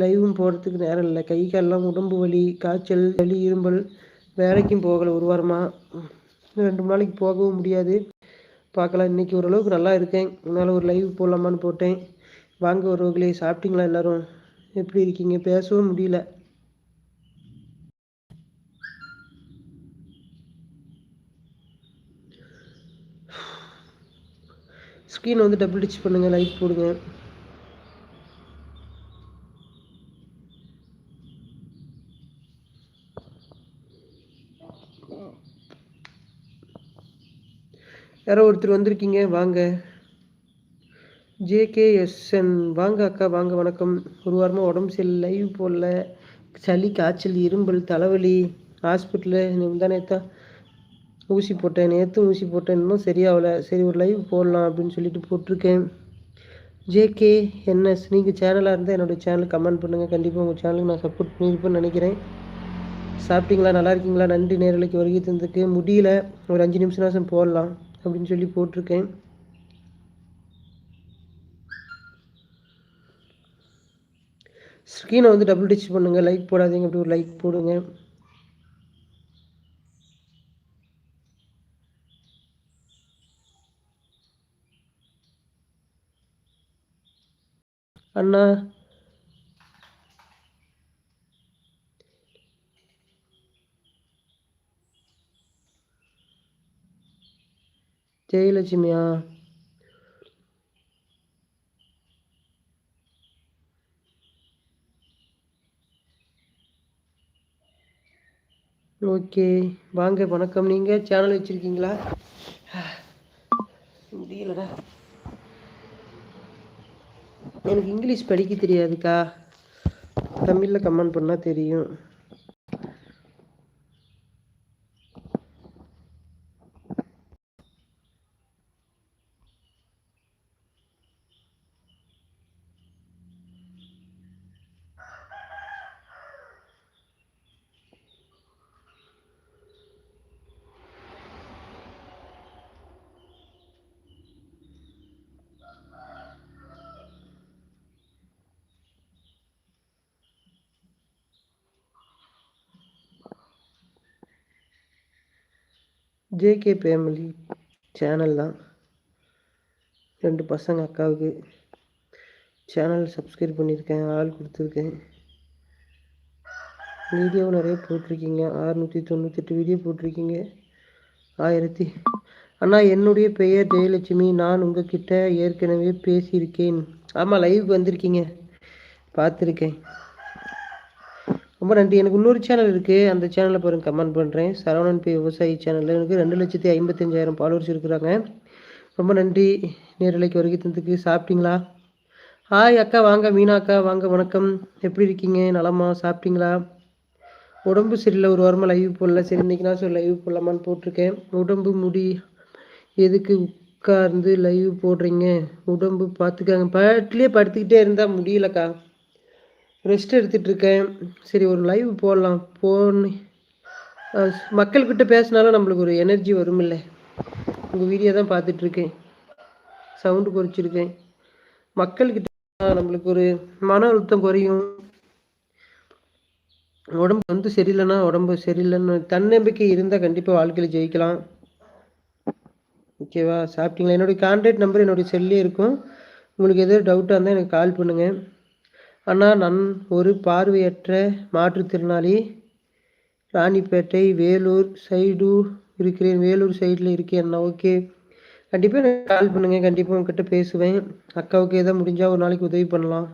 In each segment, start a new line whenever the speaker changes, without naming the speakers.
லைவும் போகிறதுக்கு நேரம் இல்லை. கை காலெலாம் உடம்பு வலி காய்ச்சல் வலி இரும்பல். வேலைக்கும் போகலை. ஒரு வாரமாக ரெண்டு நாளைக்கு போகவும் முடியாது. பார்க்கலாம். இன்றைக்கி ஓரளவுக்கு நல்லா இருக்கேன். அதனால் ஒரு லைவ் போடலாமான்னு போட்டேன். வாங்க ஒருவர்களே சாப்பிட்டீங்களா எல்லோரும்? எப்படி இருக்கீங்க? பேசவும் முடியல. ஸ்க்ரீன் வந்து டபுள் டிச் பண்ணுங்கள் லைக் போடுங்க. யாரோ ஒருத்தர் வந்திருக்கீங்க வாங்க. ஜேகேஎஸ்என் வாங்க அக்கா வாங்க வணக்கம். ஒரு வாரமாக உடம்பு சரி லைவ் போடல. சளி காய்ச்சல் இரும்பல் தலைவலி ஹாஸ்பிட்டலில் முந்தானே தான் ஊசி போட்டேன். நேற்று ஊசி போட்டேன் இன்னும் சரியாகலை. சரி ஒரு லைவ் போடலாம் அப்படின்னு சொல்லிட்டு போட்டிருக்கேன். ஜேகே என்எஸ் நீங்கள் சேனலாக இருந்தால் என்னோடய சேனலுக்கு கமெண்ட் பண்ணுங்கள் கண்டிப்பாக உங்கள் சேனலுக்கு நான் சப்போர்ட் பண்ணியிருப்பேன்னு நினைக்கிறேன். சாப்பிட்டீங்களா? நல்லா இருக்கீங்களா? நன்றி. நேரலைக்கு வருகை தந்ததுக்கு. முடியல. ஒரு அஞ்சு நிமிஷம் போடலாம். அப்படின்னு சொல்லி போட்டிருக்கேன். ஸ்க்ரீனை வந்து டபுள் டச் பண்ணுங்கள் லைக் போடாதீங்க. அப்படி ஒரு லைக் போடுங்க. அண்ணா ஜெயலட்சுமியா ஓகே வாங்க வணக்கம். நீங்கள் சேனல் வச்சுருக்கீங்களா? முடியலடா. எனக்கு இங்கிலீஷ் படிக்க தெரியாதுக்கா. தமிழில் கமெண்ட் பண்ணால் தெரியும். ஜேகே ஃபேமிலி சேனல் தான். ரெண்டு பசங்க அக்காவுக்கு சேனல் சப்ஸ்கிரைப் பண்ணியிருக்கேன் ஆள் கொடுத்துருக்கேன். வீடியோ நிறைய போட்டிருக்கீங்க. ஆறுநூற்றி தொண்ணூத்தெட்டு வீடியோ போட்டிருக்கீங்க. ஆயிரத்தி அண்ணா என்னுடைய பெயர் ஜெயலட்சுமி. நான் உங்ககிட்ட ஏற்கனவே பேசியிருக்கேன். ஆமாம் லைவ் வந்திருக்கீங்க. பார்த்துருக்கேன். ரொம்ப நன்றி. எனக்கு இன்னொரு சேனல் இருக்குது அந்த சேனலில் பாருங்கள் கமெண்ட் பண்ணுறேன் சரவணன் பி விவசாயி சேனலில் எனக்கு ரெண்டு லட்சத்தி ஐம்பத்தஞ்சாயிரம் ஃபாலோவர்ஸ் இருக்கிறாங்க. ரொம்ப நன்றி. நேரலைக்கு வருகை தந்துக்கு சாப்பிட்டீங்களா? ஹாய் அக்கா வாங்க. மீனா அக்கா வாங்க. வணக்கம். எப்படி இருக்கீங்க? நலமா? சாப்பிட்டீங்களா? உடம்பு சரியில்லை. ஒரு வாரமாக லைவ் போடல. சரி இன்றைக்கி நான் சொல்லி லைவ் போடலாமான்னு போட்டிருக்கேன். உடம்பு முடி எதுக்கு உட்கார்ந்து லைவ் போடுறீங்க? உடம்பு பார்த்துக்காங்க. பாட்டிலே படுத்துக்கிட்டே இருந்தால் முடியலக்கா. ரெஸ்ட் எடுத்துகிட்ருக்கேன் சரி ஒரு லைவ் போடலாம். போன்னு மக்கள்கிட்ட பேசினாலும் நம்மளுக்கு ஒரு எனர்ஜி வரும் இல்லை உங்கள் வீடியோ தான் பார்த்துட்ருக்கேன் சவுண்டு குறைச்சிருக்கேன். மக்கள்கிட்ட நம்மளுக்கு ஒரு மன அழுத்தம் குறையும். உடம்பு வந்து சரியில்லைன்னா உடம்பு சரியில்லைன்னு தன்னம்பிக்கை இருந்தால் கண்டிப்பாக வாழ்க்கையில் ஜெயிக்கலாம். ஓகேவா சாப்பிட்டீங்களா? என்னுடைய கான்டாக்ட் நம்பர் என்னுடைய செல்லே இருக்கும். உங்களுக்கு எதாவது டவுட்டாக இருந்தால் எனக்கு கால் பண்ணுங்கள் அண்ணா நான் ஒரு பார்வையற்ற மாற்றுத்திறனாளி ராணிப்பேட்டை வேலூர் சைடு இருக்கிறேன். வேலூர் சைடில் இருக்கேன் ஓகே. கண்டிப்பாக எனக்கு கால் பண்ணுங்கள் கண்டிப்பாக உங்ககிட்ட பேசுவேன். அக்காவுக்கு எதாவது முடிஞ்சால் ஒரு நாளைக்கு உதவி பண்ணலாம்.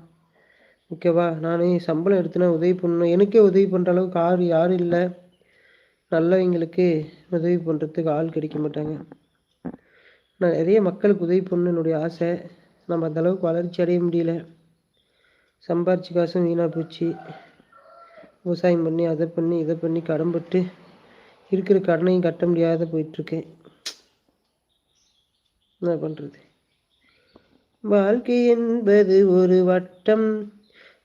ஓகேவா நான் சம்பளம் எடுத்துனா உதவி பண்ணணும். எனக்கே உதவி பண்ணுற அளவுக்கு ஆள் யாரும் இல்லை. நல்லவங்களுக்கு உதவி பண்ணுறதுக்கு ஆள் கிடைக்க மாட்டாங்க. நான் நிறைய மக்களுக்கு உதவி பண்ணணும் என்னுடைய ஆசை. நம்ம அந்தளவுக்கு வளர்ச்சி அடைய முடியல. சம்பாரிச்சு காசும் வீணாக போச்சு. விவசாயம் பண்ணி அதை பண்ணி இதை பண்ணி கடன்பட்டு இருக்கிற கடனையும் கட்ட முடியாத போயிட்டுருக்கேன் என்ன பண்ணுறது வாழ்க்கை என்பது ஒரு வட்டம்.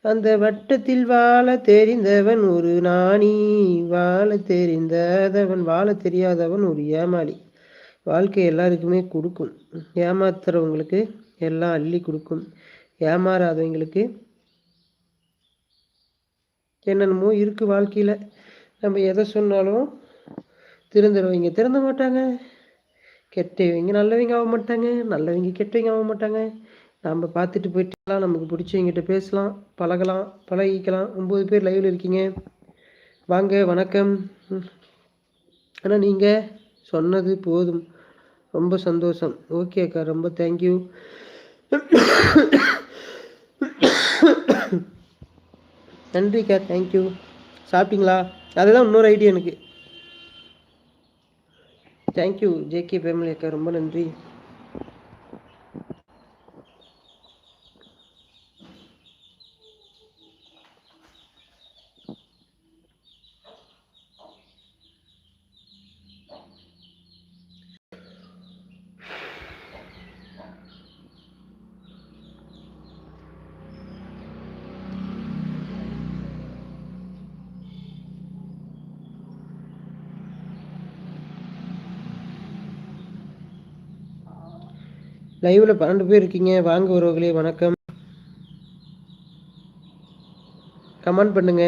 அந்த வட்டத்தில் வாழ தெரிந்தவன் ஒரு நாணி. வாழ தெரிந்தவன் வாழ தெரியாதவன் ஒரு ஏமாளி. வாழ்க்கை எல்லாருக்குமே கொடுக்கும். ஏமாத்துறவங்களுக்கு எல்லாம் அள்ளி கொடுக்கும். ஏமாறாதவங்களுக்கு என்னென்னமோ இருக்குது வாழ்க்கையில். நம்ம எதை சொன்னாலும் திறந்துடுவீங்க திறந்த மாட்டாங்க. கெட்டவங்க நல்லவங்க ஆக மாட்டாங்க. நல்லவங்க கெட்டவங்க ஆக மாட்டாங்க. நம்ம பார்த்துட்டு போயிட்டுலாம் நமக்கு பிடிச்சவங்கிட்ட பேசலாம் பழகலாம் பழகிக்கலாம். ஒம்பது பேர் லைவில் இருக்கீங்க. வாங்க வணக்கம். ஆனால் நீங்கள் சொன்னது போதும். ரொம்ப சந்தோஷம். ஓகே அக்கா ரொம்ப தேங்க்யூ நன்றிக்கா தேங்க்யூ சாப்பிட்டீங்களா? அதுதான் இன்னொரு ஐடியா எனக்கு. தேங்க்யூ ஜேகே ஃபேமிலி அக்கா ரொம்ப நன்றி. லைவில் பன்னெண்டு பேர் இருக்கீங்க. வாங்க உறவுகளே வணக்கம். கமெண்ட் பண்ணுங்க.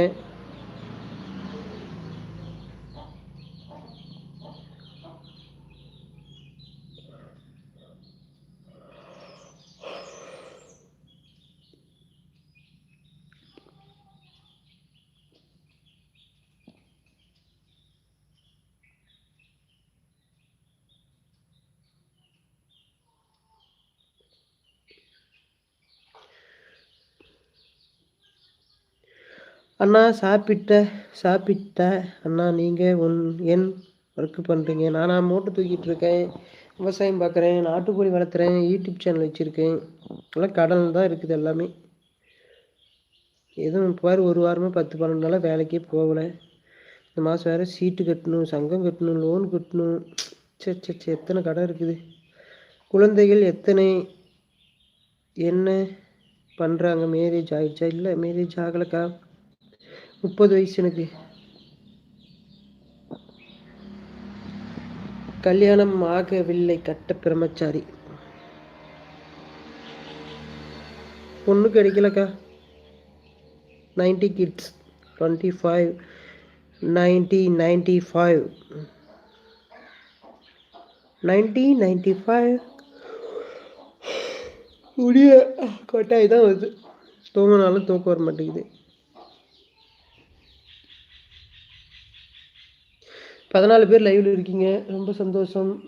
அண்ணா சாப்பிட்ட சாப்பிட்ட. அண்ணா நீங்கள் ஒன் என் ஒர்க்கு பண்ணுறீங்க நானா மூட்டை தூக்கிட்டு இருக்கேன். விவசாயம் பார்க்குறேன் நாட்டுக்கோழி வளர்த்துறேன். யூடியூப் சேனல் வச்சுருக்கேன். எல்லாம் கடல் தான் இருக்குது எல்லாமே. எதுவும் பாரு ஒரு வாரமாக பத்து பன்னெண்டு நாளாக வேலைக்கே போகலை. இந்த மாதம் வேறு சீட்டு கட்டணும் சங்கம் கட்டணும் லோன் கட்டணும். சே சே சே எத்தனை கடை இருக்குது? குழந்தைகள் எத்தனை? என்ன பண்ணுறாங்க மேரேஜ் ஆகிடுச்சா இல்லை மேரேஜ் ஆகலைக்கா? முப்பது வயசு எனக்கு. கல்யாணம் ஆகவில்லை கட்ட பிரம்மச்சாரி. பொண்ணு கிடைக்கலக்கா ninety kids twenty five ninety ninety five. Ninety ninety five. முடிய கொட்டாய் தான் வருது. தூங்கினாலும் தூக்கம் வர மாட்டேங்குது. பதினாலு பேர் லைவில் இருக்கீங்க. ரொம்ப சந்தோஷம்.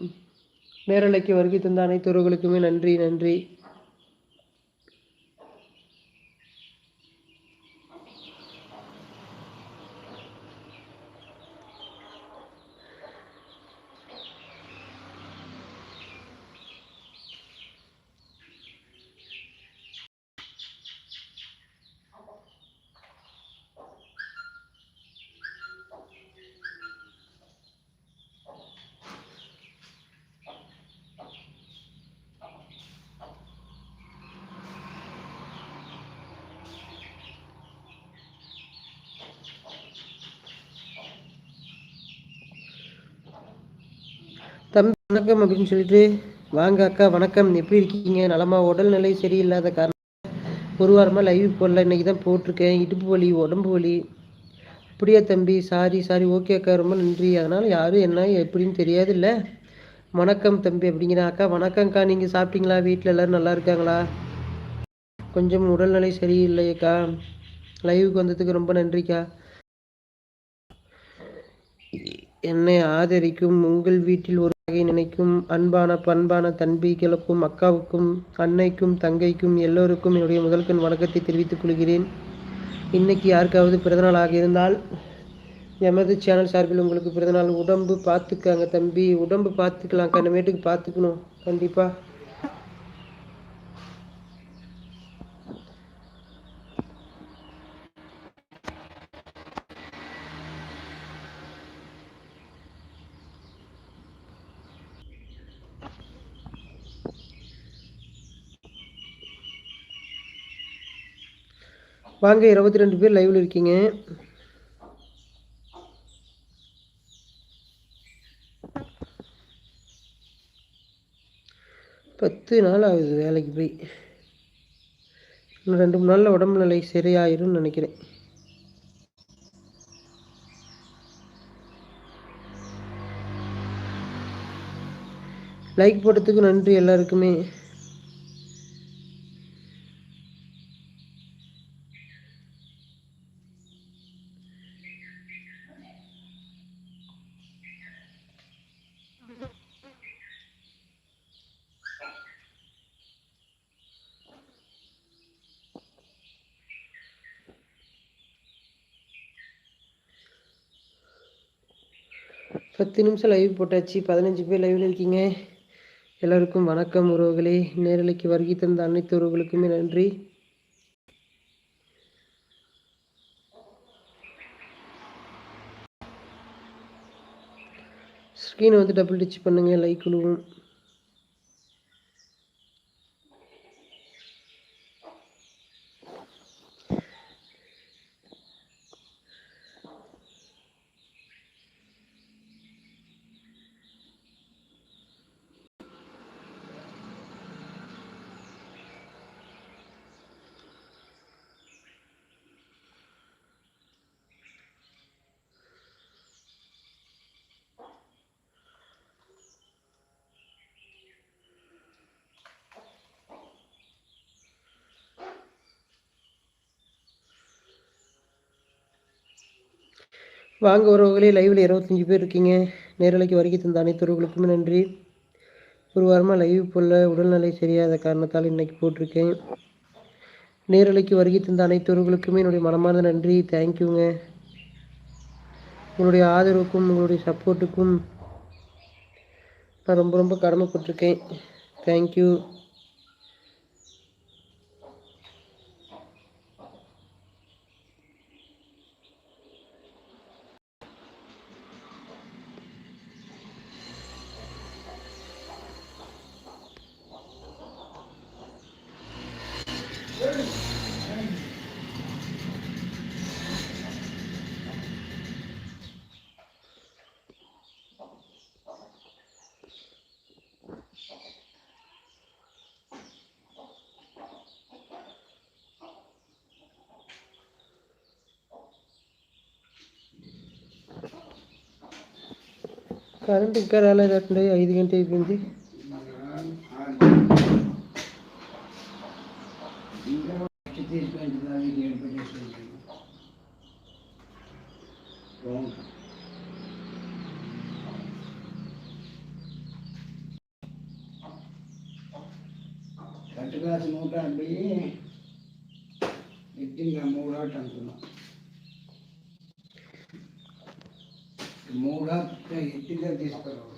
நேரலைக்கு வருகை தந்த அனைத்து உறவுகளுக்குமே நன்றி நன்றி. தம்பி வணக்கம் அப்படின்னு சொல்லிட்டு வாங்க அக்கா வணக்கம். எப்படி இருக்கீங்க? நலமா? உடல்நிலை சரியில்லாத காரணம். ஒரு வாரமாக லைவ் போடல இன்றைக்கி தான் போட்டிருக்கேன். இடுப்பு வலி உடம்பு வலி. அப்படியா தம்பி? சாரி சாரி ஓகே அக்கா ரொம்ப நன்றி. அதனால் யாரும் என்ன எப்படின்னு தெரியாது இல்லை வணக்கம் தம்பி அப்படிங்கிற அக்கா. வணக்கம்க்கா நீங்கள் சாப்பிட்டீங்களா? வீட்டில் எல்லோரும் நல்லா இருக்காங்களா? கொஞ்சம் உடல்நிலை சரியில்லையக்கா லைவுக்கு வந்ததுக்கு ரொம்ப நன்றிக்கா என்னை ஆதரிக்கும் உங்கள் வீட்டில் ஒரு நினைக்கும் அன்பான பண்பான தன்பிகளுக்கும் அக்காவுக்கும் அன்னைக்கும் தங்கைக்கும் எல்லோருக்கும் என்னுடைய முதல்கண் வணக்கத்தை தெரிவித்துக் கொள்கிறேன். இன்னைக்கு யாருக்காவது பிறந்தநாளாக இருந்தால் எமது சேனல் சார்பில் உங்களுக்கு பிறந்தநாள் உடம்பு பார்த்துக்காங்க தம்பி. உடம்பு பார்த்துக்கலாம் கண்ணமேட்டுக்கு பார்த்துக்கணும். கண்டிப்பாக வாங்க இருபத்தி ரெண்டு பேர் லைவில் இருக்கீங்க. பத்து நாள் ஆகுது வேலைக்கு போய். இன்னும் ரெண்டு மூணு நாளில் உடம்பு நிலை சரியாயிரும்னு நினைக்கிறேன். லைக் போட்டதுக்கு நன்றி எல்லாருக்குமே. பத்து நிமிஷம் லைவ் போட்டாச்சு. பதினஞ்சு பேர் லைவில் இருக்கீங்க. எல்லாருக்கும் வணக்கம் உறவுகளே. நேரலைக்கு வருகை தந்த அனைத்து உறவுகளுக்குமே நன்றி. ஸ்க்ரீனை வந்து டபுள் டச் பண்ணுங்கள் லைக் விழுவும் வாங்க உறவுகளே லைவில் இருபத்தஞ்சி பேர் இருக்கீங்க. நேரலைக்கு வருகை தந்த அனைத்து உறவுகளுக்குமே நன்றி. ஒரு வாரமாக லைவ் போல உடல்நிலை சரியாத காரணத்தால் இன்றைக்கி போட்டிருக்கேன். நேரலைக்கு வருகை தந்த அனைத்து உறவுகளுக்குமே என்னுடைய மனமார்ந்த நன்றி. தேங்க்யூங்க உங்களுடைய ஆதரவுக்கும் உங்களுடைய சப்போர்ட்டுக்கும் நான் ரொம்ப ரொம்ப கடமைப்பட்டிருக்கேன். தேங்க்யூ కరెంట్ ఇంకా రాలేదటండి. ఐదు గంట అయిపోయింది.
కట్టుకాసి నూట డెబ్బై మూడు ఆట అనుకున్నాం. మూగా ఇంటిగా తీసుకురావు